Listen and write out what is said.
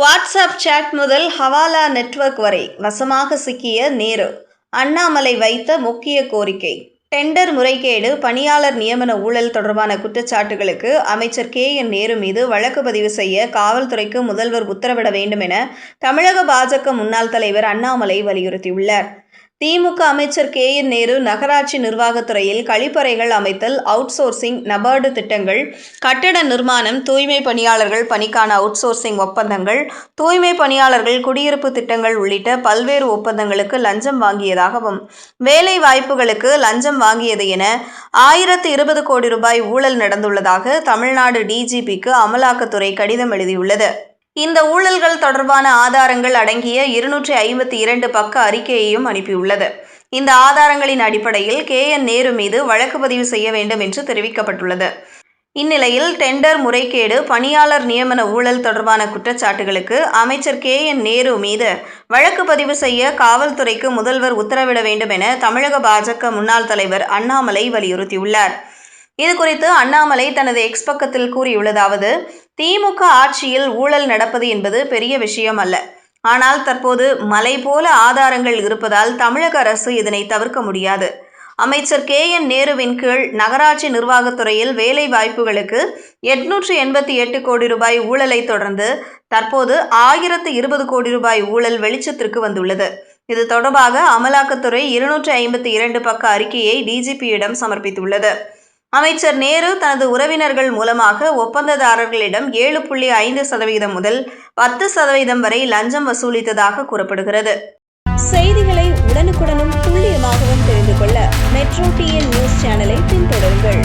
WhatsApp chat முதல் ஹவாலா network வரை வசமாக சிக்கிய நேரு அண்ணாமலை வைத்த முக்கிய கோரிக்கை. டெண்டர் முறைகேடு பணியாளர் நியமன ஊழல் தொடர்பான குற்றச்சாட்டுகளுக்கு அமைச்சர் கே. என். நேரு மீது வழக்கு பதிவு செய்ய காவல்துறைக்கு முதல்வர் உத்தரவிட வேண்டும் என தமிழக பாஜக முன்னாள் தலைவர் அண்ணாமலை வலியுறுத்தியுள்ளார். திமுக அமைச்சர் கே. என். நேரு நகராட்சி நிர்வாகத்துறையில் கழிப்பறைகள் அமைத்தல் அவுட்சோர்சிங் நபார்டு திட்டங்கள் கட்டட நிர்மாணம் தூய்மை பணியாளர்கள் பணிக்கான அவுட்சோர்சிங் ஒப்பந்தங்கள் தூய்மை பணியாளர்கள் குடியிருப்பு திட்டங்கள் உள்ளிட்ட பல்வேறு ஒப்பந்தங்களுக்கு லஞ்சம் வாங்கியதாகவும் வேலை வாய்ப்புகளுக்கு லஞ்சம் வாங்கியது என ஆயிரத்து இருபது கோடி ரூபாய் ஊழல் நடந்துள்ளதாக தமிழ்நாடு டிஜிபிக்கு அமலாக்கத்துறை கடிதம் எழுதியுள்ளது. இந்த ஊழல்கள் தொடர்பான ஆதாரங்கள் அடங்கிய இருநூற்றி ஐம்பத்தி இரண்டு பக்க அறிக்கையையும் அனுப்பியுள்ளது. இந்த ஆதாரங்களின் அடிப்படையில் கே. என். நேரு மீது வழக்கு பதிவு செய்ய வேண்டும் என்று தெரிவிக்கப்பட்டுள்ளது. இந்நிலையில் டெண்டர் முறைகேடு பணியாளர் நியமன ஊழல் தொடர்பான குற்றச்சாட்டுகளுக்கு அமைச்சர் கே. என். நேரு மீது வழக்கு பதிவு செய்ய காவல்துறைக்கு முதல்வர் உத்தரவிட வேண்டும் என தமிழக பாஜக முன்னாள் தலைவர் அண்ணாமலை வலியுறுத்தியுள்ளார். இது குறித்து அண்ணாமலை தனது எக்ஸ் பக்கத்தில் கூறியுள்ளதாவது திமுக ஆட்சியில் ஊழல் நடப்பது என்பது பெரிய விஷயம் அல்ல. ஆனால் தற்போது மலை போல ஆதாரங்கள் இருப்பதால் தமிழக அரசு இதனை தவிர்க்க முடியாது. அமைச்சர் கே. என். நேருவின் கீழ் நகராட்சி நிர்வாகத்துறையில் வேலை வாய்ப்புகளுக்கு எட்நூற்று எண்பத்தி எட்டு கோடி ரூபாய் ஊழலை தொடர்ந்து தற்போது ஆயிரத்து இருபது கோடி ரூபாய் ஊழல் வெளிச்சத்திற்கு வந்துள்ளது. இது தொடர்பாக அமலாக்கத்துறை இருநூற்றி ஐம்பத்தி இரண்டு பக்க அறிக்கையை டிஜிபியிடம் சமர்ப்பித்துள்ளது. அமைச்சர் நேரு தனது உறவினர்கள் மூலமாக ஒப்பந்ததாரர்களிடம் ஏழு புள்ளி ஐந்து சதவீதம் முதல் பத்து சதவீதம் வரை லஞ்சம் வசூலித்ததாக கூறப்படுகிறது. செய்திகளை உடனுக்குடனும் துல்லியமாகவும் தெரிந்து கொள்ள மெட்ரோ டிஎன் நியூஸ் சேனலை பின்தொடருங்கள்.